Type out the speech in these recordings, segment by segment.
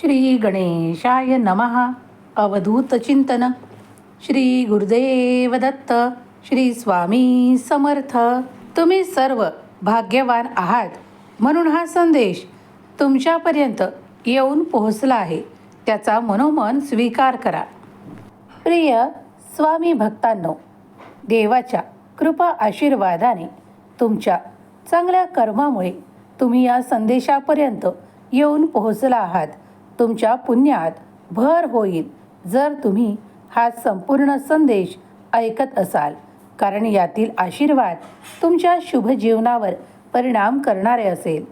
श्री गणेशाय नमः। अवधूत चिंतन। श्री गुरुदेव दत्त। श्री स्वामी समर्थ। तुम्ही सर्व भाग्यवान आहात। म्हणून हा संदेश तुमच्यापर्यंत येऊन पोहोचला आहे. त्याचा मनोमन स्वीकार करा. प्रिय स्वामी भक्तांनो देवाच्या कृपा आशीर्वादाने तुमच्या चांगल्या कर्मामुळे तुम्ही या संदेशापर्यंत येऊन पोहोचला आहात. तुमच्या पुण्यात भर होईल जर तुम्ही हा संपूर्ण संदेश ऐकत असाल. कारण यातील आशीर्वाद तुमच्या शुभ जीवनावर परिणाम करणारे असेल.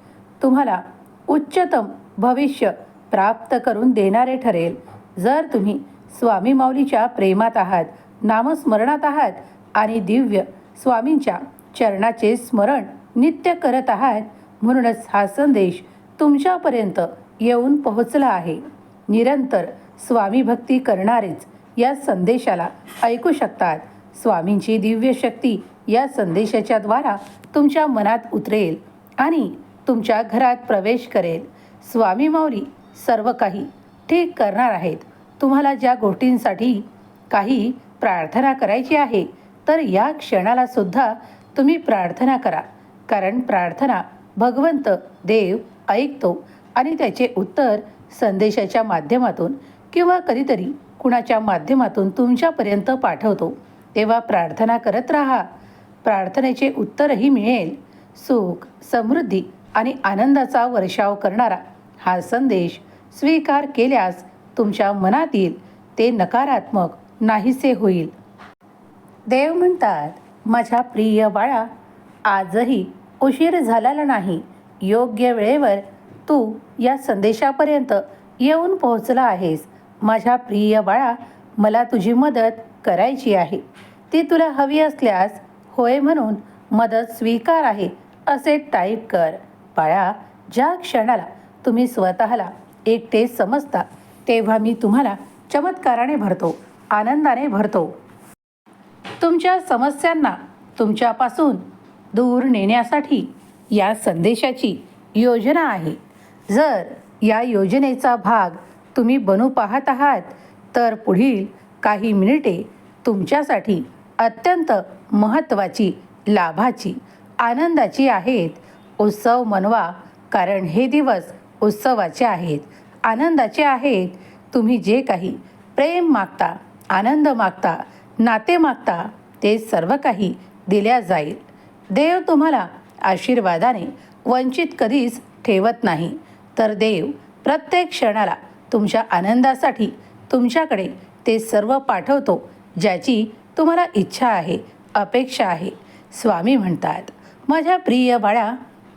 तुम्हाला उच्चतम भविष्य प्राप्त करून देणारे ठरेल. जर तुम्ही स्वामी माऊलीच्या प्रेमात आहात नामस्मरणात आहात आणि दिव्य स्वामींच्या चरणाचे स्मरण नित्य करत आहात म्हणूनच हा संदेश तुमच्यापर्यंत येऊन पोहोचला आहे. निरंतर स्वामी भक्ती करणारेच या संदेशाला ऐकू शकतात. स्वामींची दिव्य शक्ती या संदेशाच्या द्वारा तुमच्या मनात उतरेल आणि तुमच्या घरात प्रवेश करेल. स्वामी माऊली सर्व काही ठीक करणार आहेत. तुम्हाला ज्या गोष्टींसाठी काही प्रार्थना करायची आहे तर या क्षणाला सुद्धा तुम्ही प्रार्थना करा. कारण प्रार्थना भगवंत देव ऐकतो आणि त्याचे उत्तर संदेशाच्या माध्यमातून किंवा कधीतरी कुणाच्या माध्यमातून तुमच्यापर्यंत पाठवतो. तेव्हा प्रार्थना करत राहा. प्रार्थनेचे उत्तरही मिळेल. सुख समृद्धी आणि आनंदाचा वर्षाव करणारा हा संदेश स्वीकार केल्यास तुमच्या मनातील ते नकारात्मक नाहीसे होईल. देव म्हणतात माझ्या प्रिय बाळा आजही उशीर झालेला नाही. योग्य वेळेवर तू या संदेशापर्यंत येऊन पोहोचला आहेस. माझ्या प्रिय बाळा मला तुझी मदत करायची आहे. ती तुला हवी असल्यास होय म्हणून मदत स्वीकार आहे असे टाईप कर. बाळा ज्या क्षणाला तुम्ही स्वतःला एकटे समजता तेव्हा मी तुम्हाला चमत्काराने भरतो आनंदाने भरतो. तुमच्या समस्यांना तुमच्यापासून दूर नेण्यासाठी या संदेशाची योजना आहे. जर या योजनेचा भाग तुम्ही बनू पाहत आहात तर पुढील काही मिनिटे तुमच्यासाठी अत्यंत महत्त्वाची लाभाची आनंदाची आहेत उत्सव मनवा कारण हे दिवस उत्सवाचे आहेत. आनंदाचे आहेत. तुम्ही जे काही प्रेम मागता आनंद मागता नाते मागता ते सर्व काही दिल्या जाईल. देव तुम्हाला आशीर्वादाने वंचित कधीच ठेवत नाही. तर देव प्रत्येक क्षणाला तुमच्या आनंदासाठी तुमच्याकडे ते सर्व पाठवतो ज्याची तुम्हाला इच्छा आहे अपेक्षा आहे. स्वामी म्हणतात माझ्या प्रिय बाळा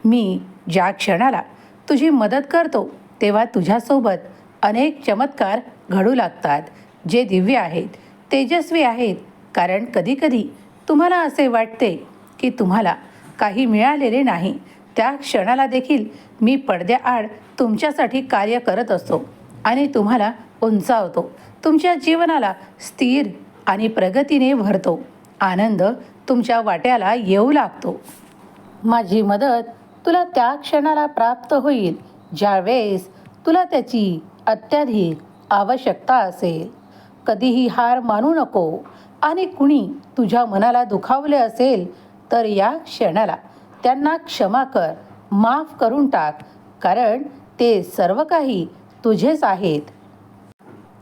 मी ज्या क्षणाला तुझी मदत करतो तेव्हा तुझ्यासोबत अनेक चमत्कार घडू लागतात. जे दिव्य आहेत तेजस्वी आहेत. कारण कधीकधी तुम्हाला असे वाटते की तुम्हाला काही मिळालेले नाही त्या क्षणाला देखील मी पडद्याआड तुमच्यासाठी कार्य करत असतो आणि तुम्हाला उंचावतो. तुमच्या जीवनाला स्थिर आणि प्रगतीने भरतो. आनंद तुमच्या वाट्याला येऊ लागतो. माझी मदत तुला त्या क्षणाला प्राप्त होईल ज्यावेळेस तुला त्याची अत्याधिक आवश्यकता असेल. कधीही हार मानू नको आणि कुणी तुझ्या मनाला दुखावले असेल तर या क्षणाला त्यांना क्षमा कर माफ करून टाक कारण ते सर्व काही तुझेच आहेत.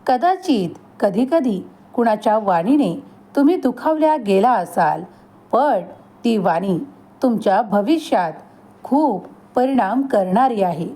कदाचित कधीकधी कुणाच्या वाणीने तुम्ही दुखावल्या गेला असाल पण ती वाणी तुमच्या भविष्यात खूप परिणाम करणारी आहे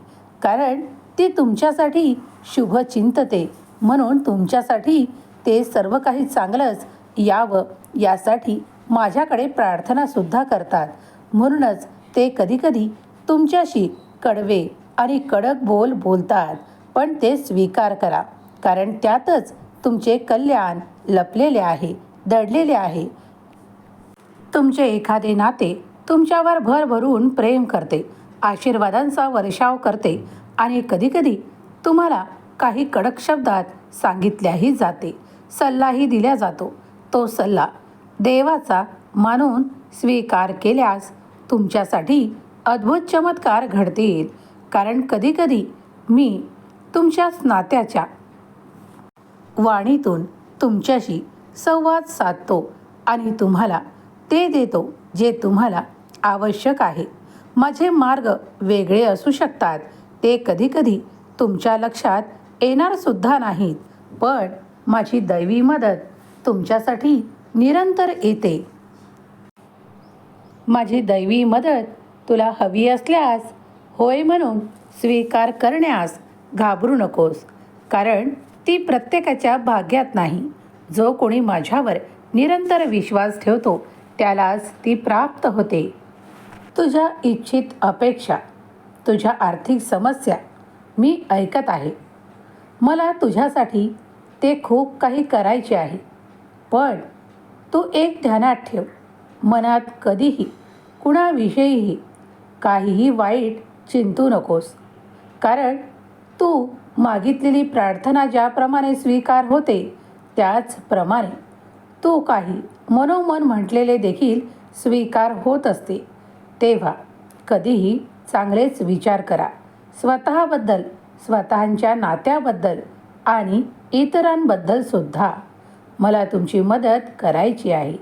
कारण ती तुमच्यासाठी शुभ चिंतते म्हणून तुमच्यासाठी ते सर्व काही चांगलंच यावं यासाठी माझ्याकडे प्रार्थनासुद्धा करतात. म्हणूनच ते कधीकधी तुमच्याशी कडवे आणि कडक बोल बोलतात. पण ते स्वीकार करा कारण त्यातच तुमचे कल्याण लपलेले आहे दडलेले आहे. तुमचे एखादे नाते तुमच्यावर भर भरून प्रेम करते आशीर्वादांचा वर्षाव करते आणि कधीकधी तुम्हाला काही कडक शब्दात सांगितल्याही जाते सल्लाही दिला जातो. तो सल्ला देवाचा मानून स्वीकार केल्यास तुमच्यासाठी अद्भुत चमत्कार घडतील. कारण कधीकधी मी तुमच्याच नात्याच्या वाणीतून तुमच्याशी संवाद साधतो आणि तुम्हाला ते देतो जे तुम्हाला आवश्यक आहे. माझे मार्ग वेगळे असू शकतात. ते कधीकधी तुमच्या लक्षात येणारसुद्धा नाहीत. पण माझी दैवी मदत तुमच्यासाठी निरंतर येते. माझी दैवी मदत तुला हवी असल्यास होय म्हणून स्वीकार करण्यास घाबरू नकोस. कारण ती प्रत्येकाच्या भाग्यात नाही. जो कोणी माझ्यावर निरंतर विश्वास ठेवतो त्यालाच ती प्राप्त होते. तुझ्या इच्छित अपेक्षा तुझ्या आर्थिक समस्या मी ऐकत आहे. मला तुझ्यासाठी ते खूप काही करायचे आहे. पण तू एक ध्यानात ठेव. मनात कधीही कुणाविषयीही काहीही वाईट चिंतू नकोस. कारण तू मागितलेली प्रार्थना ज्याप्रमाणे स्वीकार होते त्याचप्रमाणे तू काही मनोमन म्हटलेले देखील स्वीकार होत असते. तेव्हा कधीही चांगलेच विचार करा. स्वतःबद्दल स्वतःच्या नात्याबद्दल आणि इतरांबद्दल सुद्धा. मला तुमची मदत करायची आहे.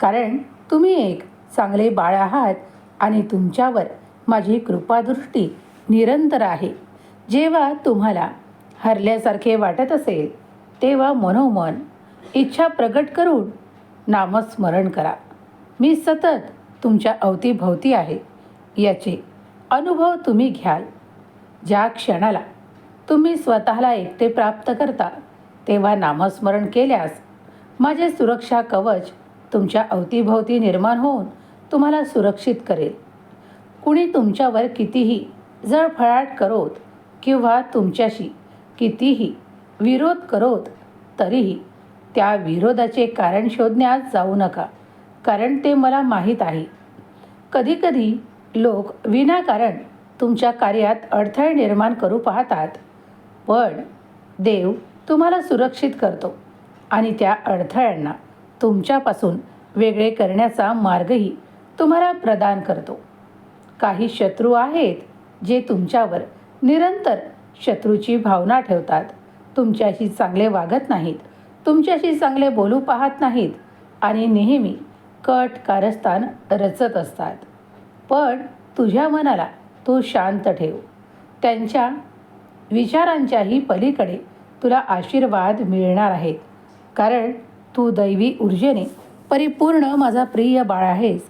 कारण तुम्ही एक चांगले बाळ आहात आणि तुमच्यावर माझी कृपादृष्टी निरंतर आहे. जेव्हा तुम्हाला हरल्यासारखे वाटत असेल तेव्हा मनोमन इच्छा प्रगट करून नामस्मरण करा. मी सतत तुमच्या अवतीभवती आहे. याचे अनुभव तुम्ही घ्याल. ज्या क्षणाला तुम्ही स्वतःला एकटे प्राप्त करता तेव्हा नामस्मरण केल्यास माझे सुरक्षा कवच तुमच्या अवतीभवती निर्माण होऊन तुम्हाला सुरक्षित करेल. कुणी तुमच्यावर कितीही जळफळाट करोत किंवा तुमच्याशी कितीही विरोध करोत तरीही त्या विरोधाचे कारण शोधण्यास जाऊ नका कारण ते मला माहीत आहे. कधीकधी लोक विनाकारण तुमच्या कार्यात अडथळे निर्माण करू पाहतात पण देव तुम्हाला सुरक्षित करतो आणि त्या अडथळ्यांना तुमच्यापासून वेगळे करण्याचा मार्गही तुम्हाला प्रदान करतो. काही शत्रू आहेत जे तुमच्यावर निरंतर शत्रूची भावना ठेवतात. तुमच्याशी चांगले वागत नाहीत. तुमच्याशी चांगले बोलू पाहत नाहीत आणि नेहमी कट कारस्थान रचत असतात. पण तुझ्या मनाला तू शांत ठेव. त्यांच्या विचारांच्याही पलीकडे तुला आशीर्वाद मिळणार आहेत. कारण तू दैवी ऊर्जेने परिपूर्ण माझा प्रिय बाळ आहेस.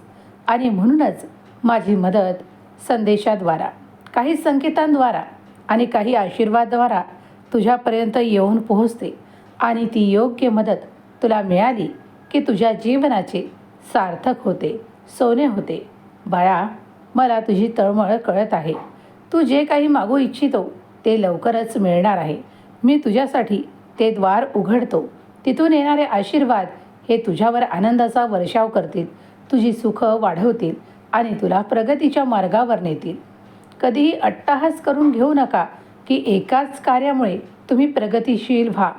आणि म्हणूनच माझी मदत संदेशाद्वारा काही संकेतांद्वारा आणि काही आशीर्वादद्वारा तुझ्यापर्यंत येऊन पोहोचते. आणि ती योग्य मदत तुला मिळाली की तुझ्या जीवनाचे सार्थक होते सोने होते. बाळा मला तुझी तळमळ कळत आहे. तू जे काही मागू इच्छितो ते लवकरच मिळणार आहे. मी तुझ्यासाठी ते द्वार उघडतो. तिथून येणारे आशीर्वाद हे तुझ्यावर आनंदाचा वर्षाव करतील. तुझी सुख वाढवतील आणि तुला प्रगतीच्या मार्गावर नेतील. कधीही अट्टाहास करून घेऊ नका की एकाच कार्यामुळे तुम्ही प्रगतिशील व्हा.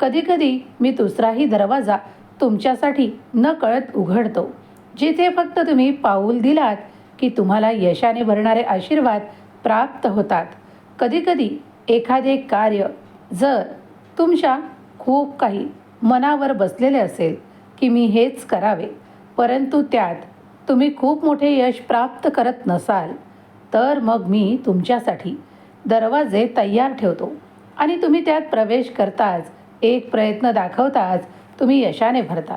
कधीकधी मी दुसराही दरवाजा तुमच्यासाठी न कळत उघडतो. जिथे फक्त तुम्ही पाऊल दिलात की तुम्हाला यशाने भरणारे आशीर्वाद प्राप्त होतात. कधीकधी एखादे कार्य जर तुमच्या खूप काही मनावर बसलेले असेल की मी हेच करावे. परंतु त्यात तुम्ही खूप मोठे यश प्राप्त करत नसाल तर मग मी तुमच्यासाठी दरवाजे तयार ठेवतो. आणि तुम्ही त्यात प्रवेश करताच एक प्रयत्न दाखवताच तुम्ही यशाने भरता.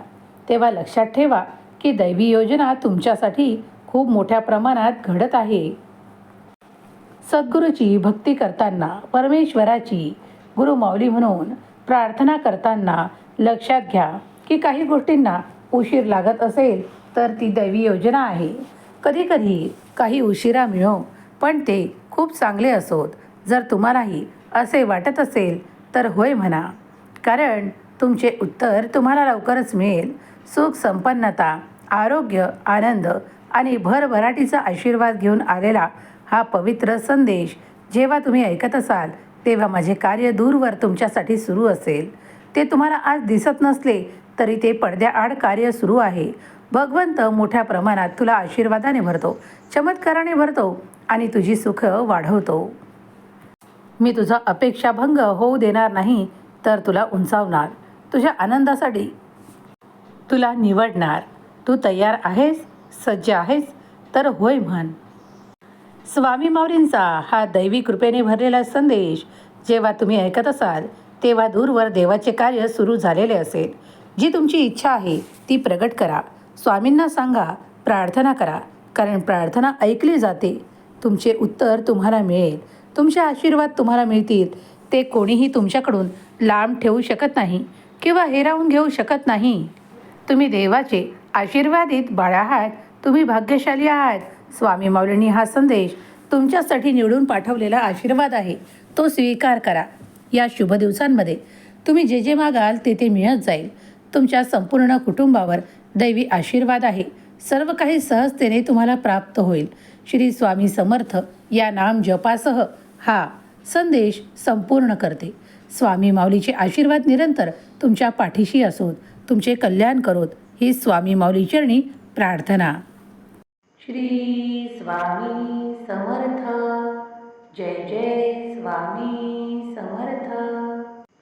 तेव्हा लक्षात ठेवा की दैवी योजना तुमच्यासाठी खूप मोठ्या प्रमाणात घडत आहे. सद्गुरूची भक्ती करताना परमेश्वराची गुरुमाऊली म्हणून प्रार्थना करताना लक्षात घ्या की काही गोष्टींना उशीर लागत असेल तर ती दैवी योजना आहे. कधीकधी काही उशिरा मिळो पण ते खूप चांगले असोत. जर तुम्हालाही असे वाटत असेल तर होय म्हणा. कारण तुमचे उत्तर तुम्हाला लवकरच मिळेल. सुख संपन्नता आरोग्य आनंद आणि भरभराटीचा आशीर्वाद घेऊन आलेला हा पवित्र संदेश जेव्हा तुम्ही ऐकत असाल तेव्हा माझे कार्य दूरवर तुमच्यासाठी सुरू असेल. ते तुम्हाला आज दिसत नसले तरी ते पडद्याआड कार्य सुरू आहे. भगवंत मोठ्या प्रमाणात तुला आशीर्वादाने भरतो चमत्काराने भरतो आणि तुझी सुख वाढवतो. मी तुझा अपेक्षाभंग होऊ देणार नाही तर तुला उंचावणार तुझ्या आनंदासाठी. तुला निवडणार तू तयार आहेस सज्ज आहेस तर होय म्हण. स्वामी माऊरींचा हा दैवी कृपेने भरलेला संदेश जेव्हा तुम्ही ऐकत असाल तेव्हा दूरवर देवाचे कार्य सुरू झालेले असेल. जी तुमची इच्छा आहे ती प्रगट करा. स्वामींना सांगा प्रार्थना करा. कारण प्रार्थना ऐकली जाते. तुमचे उत्तर तुम्हाला मिळेल. तुमचे आशीर्वाद तुम्हाला मिळतील. ते कोणीही तुमच्याकडून लांब ठेवू शकत नाही किंवा हेरावून घेऊ शकत नाही. तुम्ही देवाचे आशीर्वादित बाळ आहात. तुम्ही भाग्यशाली आहात. स्वामी माऊलींनी हा संदेश तुमच्यासाठी निवडून पाठवलेला आशीर्वाद आहे. तो स्वीकार करा. या शुभ दिवसांमध्ये तुम्ही जे जे मागाल ते ते मिळत जाईल. तुमच्या संपूर्ण कुटुंबावर दैवी आशीर्वाद आहे. सर्व काही सहजतेने तुम्हाला प्राप्त होईल. श्री स्वामी समर्थ या नाम जपासह हा संदेश संपूर्ण करते. स्वामी माऊलीचे आशीर्वाद निरंतर तुमच्या पाठीशी असोत तुमचे कल्याण करोत ही स्वामी माऊली चरणी प्रार्थना. श्री स्वामी समर्थ. जय जय स्वामी